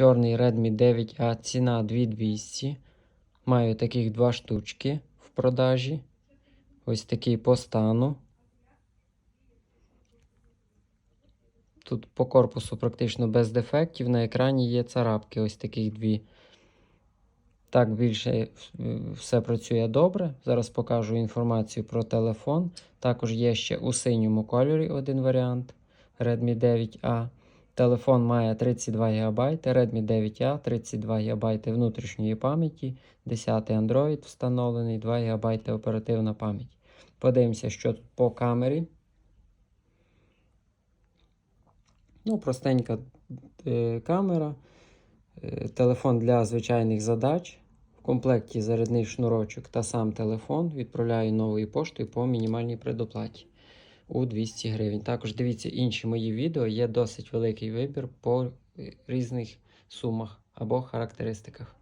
Чорний Redmi 9A, ціна 2200. Маю таких два штучки в продажі. Ось такий по стану. Тут по корпусу практично без дефектів. На екрані є царапки, ось таких дві. Так, більше все працює добре. Зараз покажу інформацію про телефон. Також є ще у синьому кольорі один варіант Redmi 9A. Телефон має 32 ГБ, Redmi 9A, 32 ГБ внутрішньої пам'яті, 10 Android встановлений, 2 ГБ оперативна пам'ять. Подивимося, що тут по камері. Ну, простенька е, камера. Е, телефон для звичайних задач. В комплекті зарядний шнурочок та сам телефон. Відправляю новою поштою по мінімальній предоплаті у 200 гривень. Також дивіться інші мої відео, є досить великий вибір по різних сумах або характеристиках.